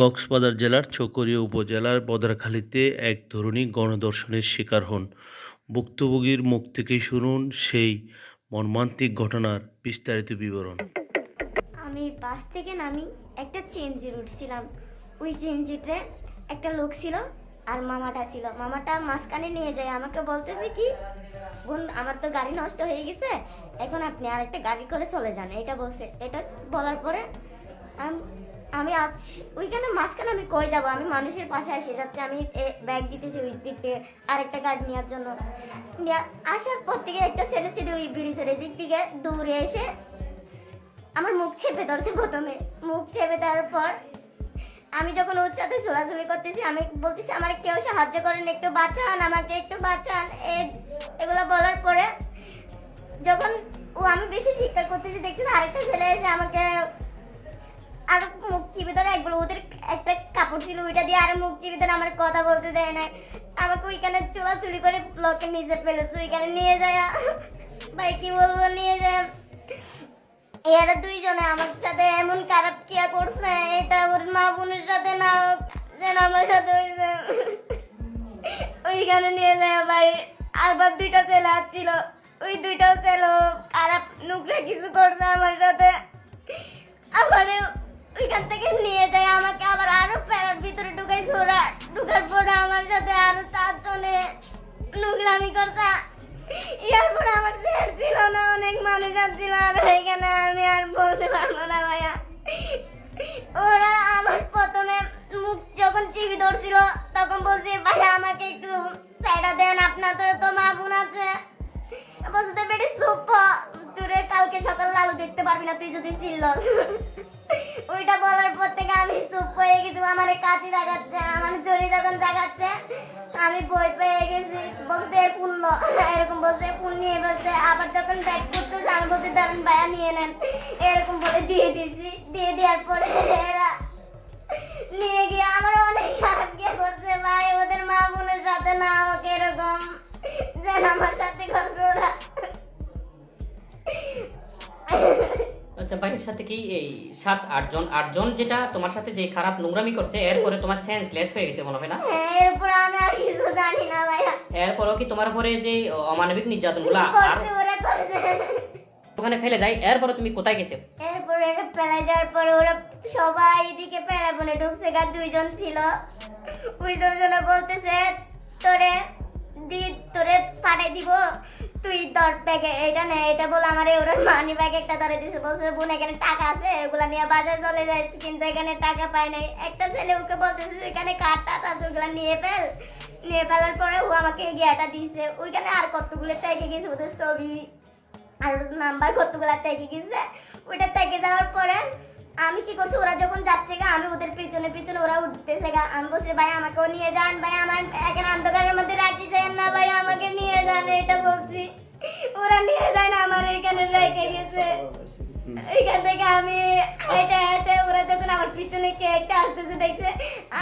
কক্সবাজার জেলার চকরিয়া উপজেলার বদরখালীতে এক তরুণী গণধর্ষণের শিকার হন। ভুক্তভোগীর মুখ থেকেই শুনুন সেই মর্মান্তিক ঘটনার বিস্তারিত বিবরণ। আমি বাস থেকে নামি একটা চেঞ্জির উঠছিলাম। ওই চেঞ্জিতে একটা লোক ছিল আর মামাটা ছিল। মামাটা মাঝখানে নিয়ে যায়, আমাকে বলতেছে কি, বোন, আমার তো গাড়ি নষ্ট হয়ে গেছে, এখন আপনি আর একটা গাড়ি করে চলে যান। এটা বলছে। এটা বলার পরে আম- আজ, ওইখানে মাঝখানে আমি কই যাব? আমি মানুষের পাশে এসে যাচ্ছি। আমি ব্যাগ দিতেছি ওই দিক থেকে আরেকটা গাড়ি নেওয়ার জন্য। নিয়া- আসার পর থেকে একটা ছেড়ে ছেড়ে ওই ব্রিজের এদিক থেকে দৌড়ে এসে আমার মুখ চেপে ধরছে প্রথমে। মুখ চেপে দেওয়ার পর আমি যখন ওর সাথে ঝোলাঝুলি করতেছি, আমি বলতেছি, আমার কেউ সাহায্য করেন, একটু বাঁচান আমাকে, একটু বাঁচান। এগুলো বলার পরে যখন ও আমি বেশি চিৎকার করতেছি দেখছি আরেকটা ছেলে এসে আমাকে আর মুখ চিপে ধরে একবার ওদের একটা কাপড় ছিল, ওইটা দিয়ে আর মুখ চিপে ধরে আমার কথা বলতে দেয় না আমাকে ওইখানে চুলাচুলি করে ব্লকে নিজে ফেলেছে, ওইখানে নিয়ে যায়। ভাই, কি বলব, নিয়ে যায়। এরা দুইজনে আমার সাথে এমন খারাপ কিয়া করছে, এটা ওর মা বোনের সাথে না যেন আমার সাথে হয়েছে ওইখানে নিয়ে যায়, ভাই। আর বাপ দুইটা ছেলে আসছিল ওই দুইটাও ছেলে খারাপ নুকরে কিছু করছে আমার সাথে। আবার ওইখান থেকে নিয়ে যায় আমাকে, আবার আরও প্যারার ভিতরে ঢুকাইছে ওরা ঢুকার পরে আমার সাথে আরও চারজনে নোংরামি করছে। ইয়ার পরে আমার ছেড় ছিল না, অনেক মানুষ আসছিল, আর এখানে আমি আর বলতে পারব না ভাইয়া। ওরা আমার প্রথমে মুখ যখন টিভি ধরছিল, তখন বলছে, ভাইয়া, আমাকে একটু সাইডা দেন আপনার তো তো মা বোন আছে। বলতে বেটি সুপ তোরে কালকে সকাল আলু দেখতে পারবি না, তুই যদি ছিল ওইটা বলার পর থেকে আমি চুপ হয়ে গেছি, আমার কাছে দেখাচ্ছে, আমার জড়ি যখন দেখাচ্ছে, আমি বই পেয়ে গেছি। বলতে পূর্ণ এরকম বলছে, ফোন নিয়ে বলছে, আবার যখন ব্যাক করতে আমি বলতে দাঁড়ান ভাইয়া, নিয়ে নেন। এরকম বলে দিয়ে দিয়েছি। দিয়ে দেওয়ার পরে এরা নিয়ে গিয়ে আমার অনেক গিয়ে করছে ভাই, ওদের মা বোনের সাথে না আমাকে এরকম, যেন আমার সাথে বাইরের সাথে কি এই সাত আটজন আটজন যেটা তোমার সাথে যে খারাপ নোংরামি করছে এরপরে তোমার সেন্সলেস হয়ে গেছে মনে হয় না? এরপর আমি আর কিছু জানি না ভাইয়া। এরপরও কি তোমার উপরে যে অমানবিক নির্যাতনগুলা আর ওখানে ফেলে যায় এরপরে তুমি কোথায় গেছো? এরপরে পেলা যাওয়ার পরে ওরা সবাই এদিকে পেলা বনে ঢুকছে গা দুইজন ছিল। ওই দুজনে বলতেছে তোরে দি তোরে পাঠাই দিব। তুই তোর ব্যাগে এটা নে এটা বলে আমার ওরা মানি ব্যাগ একটা ধরে দিছে। বলছে, বোন, এখানে টাকা আছে, এগুলা নিয়ে বাজার চলে যাচ্ছে, কিন্তু এখানে টাকা পায় নাই। একটা ছেলে ওকে বলতেছে ওইখানে কার টাকা আছে, ওগুলা নিয়ে ফেল। নিয়ে ফেলার পরে ও আমাকে গিয়াটা দিছে। ওইখানে আর কতগুলো থেকে গেছে, ওদের ছবি, আর নাম্বার কতগুলা থেকে গেছে, ওইটা থেকে যাওয়ার পরে আমি কি করছি? ওরা যখন যাচ্ছে গা, আমি ওদের পিছনে পিছনে ওরা উঠতেছে গা। আমি বলছি, ভাই, আমাকেও নিয়ে যান, ভাই, আমার এখানে অন্ধকারের মধ্যে রাখি যায় না, ভাই, আমাকে নিয়ে যান, এটা বলছি। ওরা নিয়ে যায় না আমার এখানে রেখে গেছে। এখান থেকে আমি হেঁটে হেঁটে ওরা যখন আমার পিছনে কে একটা আসতেছে, দেখছে,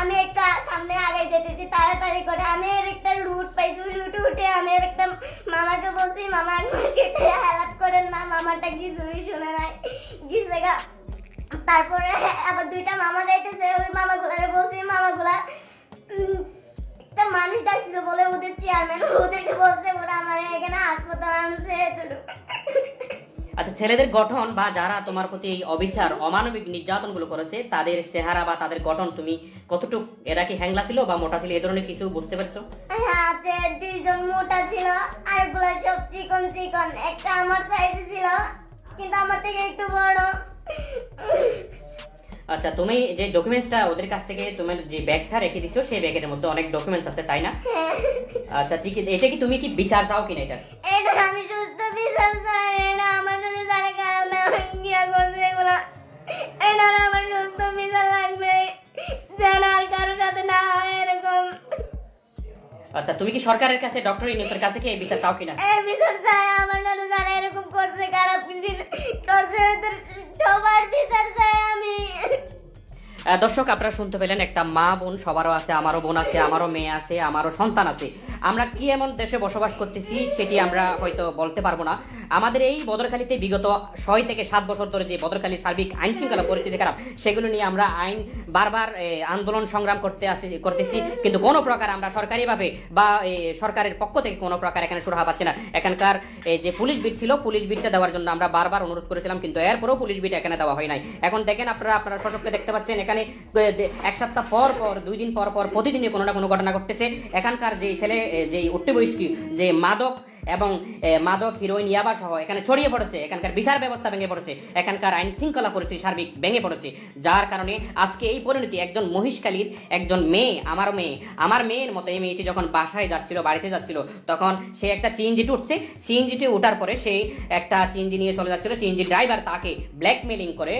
আমি একটা সামনে আগে যেতেছি, তাড়াতাড়ি করে। আমি একটা লুট পাইছি লুটে উঠে আমি একটা মামাকে বলছি, মামা, আমাকে হেল্প করেন না, মামাটা কিছুই শুনে নাই। গিয়েছে গা। তারপরে আবার দুইটা মামা যাইতেছে ওই মামাগুলারে বলছি মামাগুলা একটা মানুষ ডাকছিল বলে ওদের চেয়ারম্যান ওদেরকে বলছে ওরা আমার এখানে হাসপাতাল আনছে আচ্ছা ছেলেদের গঠন বা যারা তোমার প্রতি এই অবিচার অমানবিক নির্যাতনগুলো করেছে তাদের চেহারা বা তাদের গঠন তুমি কতটুক এরা কি হ্যাংলা ছিল বা মোটা ছিল এই ধরনের কিছু বুঝতে পারছ? হাতে দুইজন মোটা ছিল আরেকগুলো সব চিকন চিকন একটা আমার সাইজে ছিল কিন্তু আমার থেকে একটু বড়। আচ্ছা তুমি যে ডকুমেন্টসটা ওদের কাছ থেকে তোমার যে ব্যাগটা রেখে দিছো সেই ব্যাগের মধ্যে অনেক ডকুমেন্টস আছে তাই না? হ্যাঁ। আচ্ছা ঠিক আছে এটা কি তুমি কি বিচার চাও কিনা এটা? এটা আমি সুস্থ বিচার চাই এটা আমার সাথে যারা ব্যবহার গিয়া করছে এগুলো? এটা আমার সুস্থ বিচার লাগবে। যেন আর কারোর সাথে না হয় এরকম। আচ্ছা তুমি কি সরকারের কাছে ডক্টর ইউনিসের কাছে কি এই বিচার চাও কিনা? এই বিচার চাই আমার সাথে যারা এরকম করছে খারাপ করছে ওদের সবার বিচার দর্শক, আপনারা শুনতে পেলেন একটা মা বোন, সবারও আছে, আমারও বোন আছে, আমারও মেয়ে আছে, আমারও সন্তান আছে। আমরা কি এমন দেশে বসবাস করতেছি সেটি আমরা হয়তো বলতে পারব না। আমাদের এই বদরখালীতে বিগত ছয় থেকে সাত বছর ধরে যে বদরখালী সার্বিক আইন শৃঙ্খলা পরিস্থিতি খারাপ, সেগুলো নিয়ে আমরা আইন বারবার আন্দোলন সংগ্রাম করতে আসি, করতেছি। কিন্তু কোনো প্রকার আমরা সরকারিভাবে বা সরকারের পক্ষ থেকে কোনো প্রকার এখানে সুরাহা পাচ্ছি না। এখানকার যে পুলিশ বিট ছিল, পুলিশ বিটটা দেওয়ার জন্য আমরা বারবার অনুরোধ করেছিলাম, কিন্তু এরপরেও পুলিশ বিট এখানে দেওয়া হয় নাই। এখন দেখেন আপনারা আপনারা সশক্ত দেখতে পাচ্ছেন, এখানে এ, দে- এক সপ্তাহ পর পর দুই দিন পর পর প্রতিদিনই কোনো না কোনো ঘটনা ঘটতেছে। এখানকার যে ছেলে যে উচ্চ বয়স্কী যে মাদক এবং মাদক, হিরোইন ইয়াবা সহ এখানে ছড়িয়ে পড়েছে। এখানকার বিচার ব্যবস্থা ভেঙে পড়েছে। এখানকার আইন শৃঙ্খলা পরিস্থিতি সার্বিক ভেঙে পড়েছে। যার কারণে আজকে এই পরিণতি একজন মহিষকালীর, একজন মেয়ে, আমার মেয়ে, আমার মেয়ের মতো এই মেয়েটি যখন বাসায় যাচ্ছিল, বাড়িতে যাচ্ছিল, তখন সে একটা সিএনজিতে উঠছে। সিএনজিতে ওঠার পরে সে একটা সিএনজি নিয়ে চলে যাচ্ছিল। সিএনজি ড্রাইভার তাকে ব্ল্যাকমেলিং করে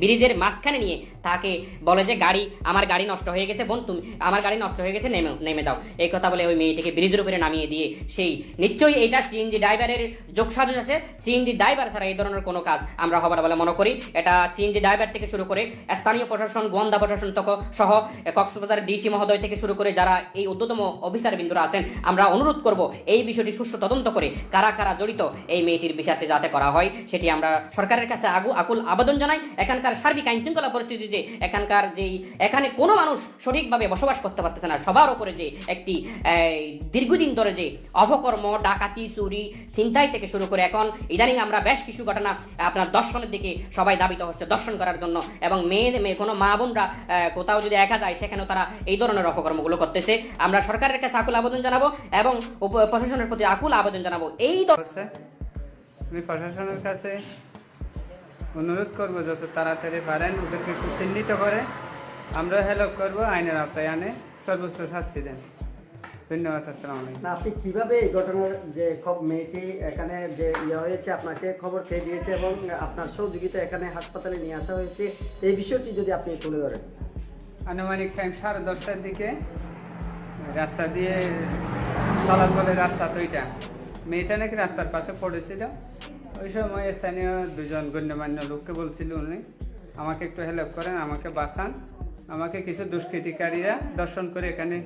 ব্রিজের মাঝখানে নিয়ে তাকে বলে যে, গাড়ি, আমার গাড়ি নষ্ট হয়ে গেছে, বোন, তুমি, আমার গাড়ি নষ্ট হয়ে গেছে, নেমে নেমে দাও। এই কথা বলে ওই মেয়েটিকে ব্রিজের উপরে নামিয়ে দিয়ে সেই নিশ্চয়ই এটা সিএনজি ড্রাইভারের যোগসাজশ আছে। সিএনজি ড্রাইভার ছাড়া এই ধরনের কোনো কাজ আমরা হবার বলে মনে করি। এটা সিএনজি ড্রাইভার থেকে শুরু করে স্থানীয় প্রশাসন, গোয়েন্দা প্রশাসন তক সহ কক্সবাজার ডিসি মহোদয় থেকে শুরু করে যারা এই ঊর্ধ্বতম অফিসার বিন্দুরা আছেন, আমরা অনুরোধ করব এই বিষয়টি সুষ্ঠু তদন্ত করে কারা কারা জড়িত এই মেয়েটির বিচারটি যাতে করা হয়, সেটি আমরা সরকারের কাছে আগু, আকুল আবেদন জানাই। এখানকার সার্বিক আইন শৃঙ্খলা পরিস্থিতি যে, এখানকার যেই, এখানে কোনো মানুষ সঠিকভাবে বসবাস করতে পারতেছে না। সবার উপরে যে একটি দীর্ঘদিন ধরে যে অপকর্ম ডাকাতি, চুরি, ছিনতাই থেকে শুরু করে এখন ইদানিং আমরা বেশ কিছু ঘটনা আপনার দর্শনের দিকে সবাই দাবিত হচ্ছে দর্শন করার জন্য। এবং মেয়ে কোনো মা বোনরা কোথাও যদি একা যায়, সেখানেও তারা এই ধরনের অপকর্মগুলো করতেছে। আমরা সরকারের কাছে আকুল আবেদন জানাব এবং প্রশাসনের প্রতি আকুল আবেদন জানাব। এই আমি প্রশাসনের কাছে অনুরোধ করব যত তাড়াতাড়ি পারেন, ওদেরকে একটু চিহ্নিত করে। আমরা হেল্প করব আইনের আওতায় আনে সর্বোচ্চ শাস্তি দেন। ধন্যবাদ আসসালামু আলাইকুম। না আপনি কীভাবে এই ঘটনার যে খব- মেয়েটি এখানে যে ইয়ে হয়েছে আপনাকে খবর খেয়ে দিয়েছে এবং আপনার সহযোগিতা এখানে হাসপাতালে নিয়ে আসা হয়েছে এই বিষয়টি যদি আপনি তুলে ধরেন। আনুমানিক টাইম সাড়ে দশটার দিকে রাস্তা দিয়ে চলাচলের রাস্তা তো এটা মেয়েটা নাকি রাস্তার পাশে পড়েছিল। ওই সময় স্থানীয় দুজন গণ্যমান্য লোককে বলছিল উনি আমাকে একটু হেল্প করেন আমাকে বাঁচান। আমাকে কিছু দুষ্কৃতিকারীরা দর্শন করে এখানে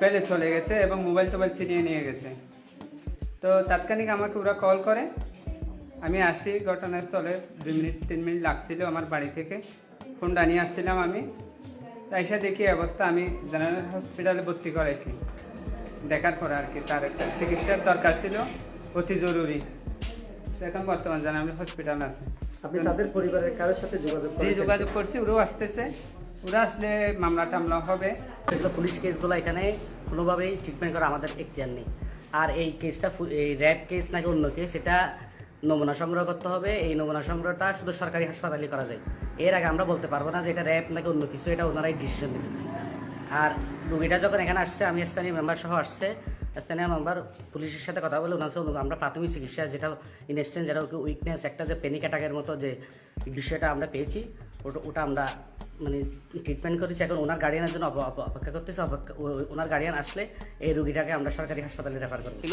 ফেলে চলে গেছে এবং মোবাইল টোবাইল ছিনিয়ে নিয়ে গেছে। তো তাৎক্ষণিক আমাকে ওরা কল করে। আমি আসি ঘটনাস্থলে দুই মিনিট তিন মিনিট লাগছিল আমার বাড়ি থেকে। ফোনটা নিয়ে আসছিলাম আমি। এসে দেখি অবস্থা আমি জেনারেল হসপিটালে ভর্তি করাইছি। দেখার পরে আর কি তার একটা চিকিৎসার দরকার ছিল অতি জরুরি। এখন বর্তমান জেনারেল হসপিটাল আছে। আপনি তাদের পরিবারের কারোর সাথে যোগাযোগ যে যোগাযোগ করছি ওরাও আসতেছে। ওরা আসলে মামলা টামলা হবে। এগুলো পুলিশ কেসগুলো এখানে কোনোভাবেই ট্রিটমেন্ট করা আমাদের এখতিয়ার নেই। আর এই কেসটা এই র্যাব কেস নাকি অন্য কেস সেটা নমুনা সংগ্রহ করতে হবে। এই নমুনা সংগ্রহটা শুধু সরকারি হাসপাতালে করা যায়। এর আগে আমরা বলতে পারব না যে এটা র্যাব নাকি অন্য কিছু, এটা ওনারাই ডিসিশন নেবেন আর রুগীটা যখন এখানে আসছে, আমি স্থানীয় মেম্বার সহ আসছে, স্থানীয় মেম্বার পুলিশের সাথে কথা বলে ওনার সাথে আমরা প্রাথমিক চিকিৎসা যেটা ইনস্ট্যান্ট যেটা উইকনেস একটা যে পেনিক অ্যাটাকের মতো যে বিষয়টা আমরা পেয়েছি, ওটা ওটা আমরা মানে ট্রিটমেন্ট করেছে, এখন ওনার গার্ডিয়ানের জন্য অপ- অপ- অপেক্ষা করতেছে ওনার গার্ডিয়ান আসলে এই রুগীটাকে আমরা সরকারি হাসপাতালে রেফার করব।